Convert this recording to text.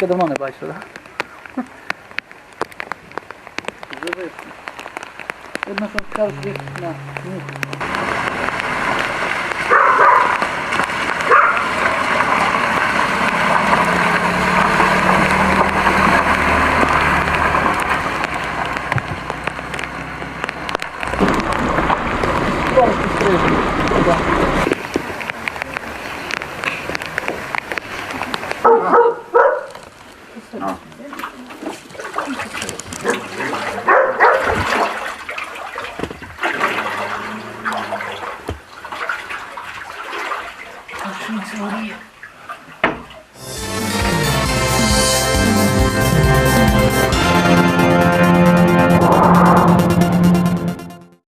Makedonmanı başladı. Jedna są skarżki na muchu. Thank you. な。I'm sorry.